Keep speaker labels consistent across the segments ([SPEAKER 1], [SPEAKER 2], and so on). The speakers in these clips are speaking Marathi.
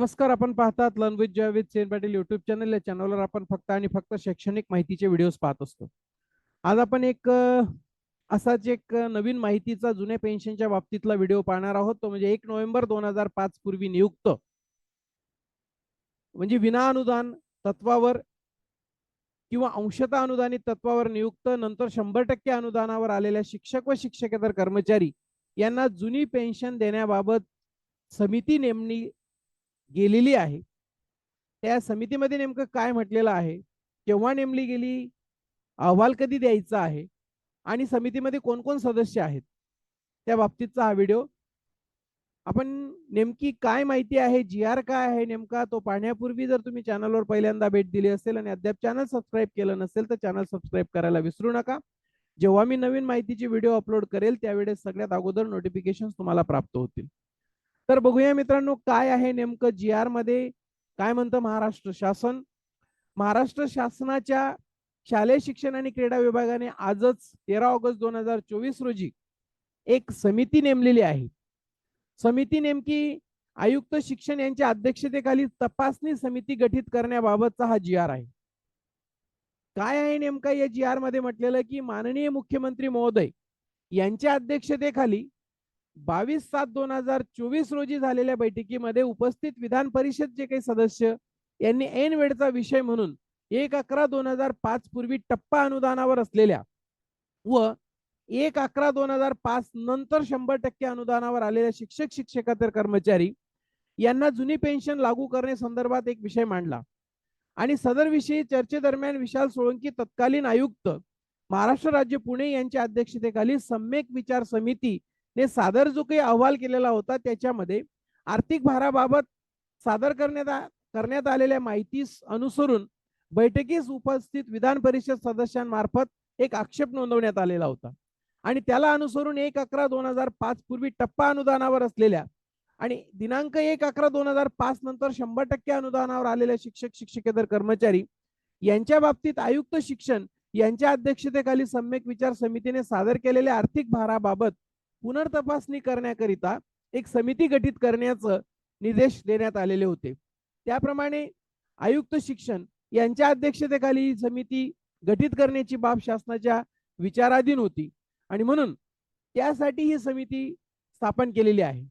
[SPEAKER 1] नमस्कार आपण पाहतात learn with joy with Sen Patil YouTube channel या चॅनलवर आपण फक्त आणि फक्त शैक्षणिक माहितीचे व्हिडिओज पाहत असतो. आज आपण एक असाच एक नवीन माहितीचा जुन्या पेन्शनच्या बाबतीतला व्हिडिओ पाहणार आहोत. तो म्हणजे एक नोव्हेंबर दोन हजार पाच पूर्वी नियुक्त. म्हणजे विना अनुदान तत्वावर किंवा अंशतः अनुदानित तत्वावर नियुक्त नंतर शंभर टक्के अनुदानावर आलेल्या शिक्षक व शिक्षकेतर कर्मचारी यांना जुनी पेन्शन देण्याबाबत समिती नेमणी गेलेली आहे. त्या समितीमध्ये नेमकं काय म्हटलेलं आहे? केव्हा नेमली गेली? अहवाल कधी द्यायचा आहे? आणि समितीमध्ये कोण कोण सदस्य आहेत? त्या बाबतीतचा हा व्हिडिओ. आपण नेमकी काय माहिती आहे? जी आर काय आहे नेमका? तो पाहण्यापूर्वी जर तुम्ही चॅनलवर पहिल्यांदा भेट दिली असेल आणि अद्याप चॅनल सबस्क्राईब केलं नसेल तर चॅनल सबस्क्राईब करायला विसरू नका. जेव्हा मी नवीन माहितीची व्हिडिओ अपलोड करेल त्यावेळेस सगळ्यात अगोदर नोटिफिकेशन तुम्हाला प्राप्त होतील. तर बघूया मित्रांनो काय आहे नेमकं जी आरमध्ये? काय म्हणतं महाराष्ट्र शासन? महाराष्ट्र शासनाच्या शालेय शिक्षण आणि क्रीडा विभागाने आजच तेरा ऑगस्ट दोन हजार चोवीस रोजी एक समिती नेमलेली आहे. समिती नेमकी आयुक्त शिक्षण यांच्या अध्यक्षतेखाली तपासणी समिती गठीत करण्याबाबतचा हा जी आर आहे. काय आहे नेमका या जी आरमध्ये म्हटलेलं की माननीय मुख्यमंत्री महोदय यांच्या अध्यक्षतेखाली बावीस सात दोन हजार चोवीस रोजी झालेल्या बैठकीमध्ये उपस्थित विधान परिषद जे काही सदस्य यांनी ऐन वेळचा विषय म्हणून एक अकरा दोन हजार पाच पूर्वी टप्पा अनुदानावर असलेल्या व एक अकरा दोन हजार पाच नंतर शंभर टक्के अनुदानावर आलेल्या शिक्षक शिक्षकेतर कर्मचारी यांना जुनी पेन्शन लागू करणे संदर्भात एक विषय मांडला. आणि सदर विषयी चर्चेदरम्यान विशाल सोळंकी तत्कालीन आयुक्त महाराष्ट्र राज्य पुणे यांच्या अध्यक्षतेखाली सम्यक विचार समिती ने सादर जो काही अहवाल केलेला होता त्याच्यामध्ये आर्थिक भाराबाबत सादर करण्यात करण्यात आलेल्या माहितीस अनुसरून बैठकीस उपस्थित विधान परिषद सदस्यांमार्फत एक आक्षेप नोंदवण्यात आलेला होता. आणि त्याला अनुसरून एक अकरा दोन हजार पाच पूर्वी टप्पा अनुदानावर असलेल्या आणि दिनांक एक अकरा दोन हजार पाच नंतर शंभर टक्के अनुदानावर आलेल्या शिक्षक शिक्षकेतर कर्मचारी यांच्या बाबतीत आयुक्त शिक्षण यांच्या अध्यक्षतेखाली सम्यक विचार समितीने सादर केलेल्या आर्थिक भाराबाबत पुनर्तपासणी करण्याकरिता एक समिती गठीत करण्याचं निर्देश देण्यात आलेले होते. त्याप्रमाणे आयुक्त शिक्षण यांच्या अध्यक्षतेखाली ही समिती गठीत करण्याची बाब शासनाच्या विचाराधीन होती आणि म्हणून त्यासाठी ही समिती स्थापन केलेली आहे.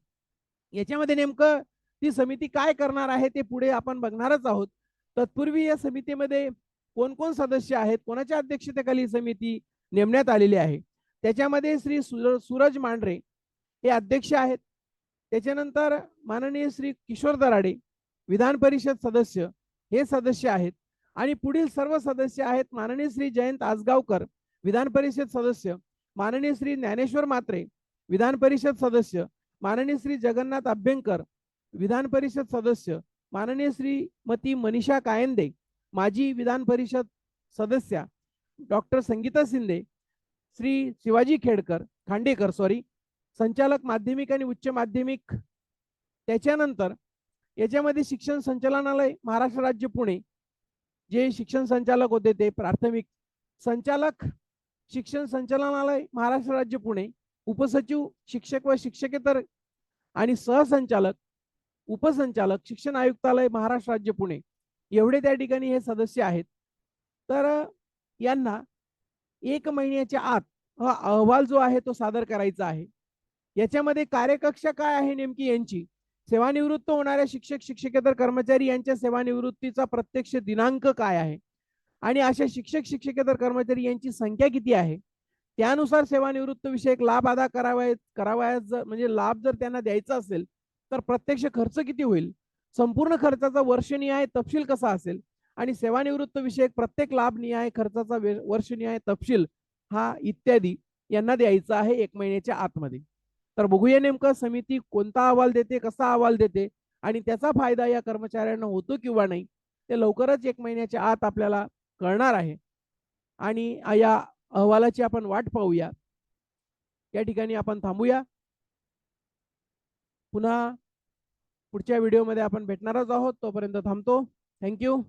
[SPEAKER 1] याच्यामध्ये नेमकं ती समिती काय करणार आहे ते पुढे आपण बघणारच आहोत. तत्पूर्वी या समितीमध्ये कोण कोण सदस्य आहेत कोणाच्या अध्यक्षतेखाली समिती नेमण्यात आलेली आहे? त्याच्यामध्ये श्री सूरज मांढरे हे अध्यक्ष आहेत. त्याच्यानंतर माननीय श्री किशोर दराडे विधान परिषद सदस्य हे सदस्य आहेत. आणि पुढील सर्व सदस्य आहेत माननीय श्री जयंत आसगावकर विधान परिषद सदस्य माननीय श्री ज्ञानेश्वर मात्रे विधान परिषद सदस्य माननीय श्री जगन्नाथ अभ्यंकर विधान परिषद सदस्य माननीय श्रीमती मनीषा कायंदे माजी विधान परिषद सदस्या डॉक्टर संगीता शिंदे श्री शिवाजी खेडकर खांडेकर सॉरी संचालक माध्यमिक आणि उच्च माध्यमिक. त्याच्यानंतर याच्यामध्ये शिक्षण संचालनालय महाराष्ट्र राज्य पुणे. जे शिक्षण संचालक होते ते प्राथमिक. संचालक शिक्षण संचालनालय महाराष्ट्र राज्य पुणे. उपसचिव शिक्षक व शिक्षकेतर आणि सहसंचालक उपसंचालक शिक्षण आयुक्तालय महाराष्ट्र राज्य पुणे. एवढे त्या ठिकाणी हे सदस्य आहेत. तर यांना एक महिन्याच्या आत हा अहवाल जो आहे तो सादर करायचा आहे. याच्यामध्ये कार्यकक्षा काय आहे नेमकी यांची? सेवानिवृत्त होणाऱ्या शिक्षक शिक्षकेतर कर्मचारी यांच्या सेवानिवृत्तीचा प्रत्यक्ष दिनांक काय आहे? आणि अशा शिक्षक शिक्षकेतर कर्मचारी यांची संख्या किती आहे? त्यानुसार सेवानिवृत्त विषयक लाभ अदा करावाय करावायच जर म्हणजे लाभ जर त्यांना द्यायचा असेल तर प्रत्यक्ष खर्च किती होईल? संपूर्ण खर्चाचा वर्षनीय तपशील कसा असेल? आणि सेवानिवृत्त विषयक प्रत्येक लाभ निहाय खर्चाचा वर्ष वर्षनिहाय तपशील हा इत्यादी यांना द्यायचा आहे एक महिन्याच्या आतमध्ये. तर बघूया नेमकं समिती कोणता अहवाल देते कसा अहवाल देते आणि त्याचा फायदा या कर्मचाऱ्यांना होतो किंवा नाही ते लवकरच एक महिन्याच्या आत आपल्याला कळणार आहे. आणि या अहवालाची आपण वाट पाहूया. या ठिकाणी आपण थांबूया. पुन्हा पुढच्या व्हिडिओमध्ये आपण भेटणारच आहोत तोपर्यंत थांबतो. थँक्यू.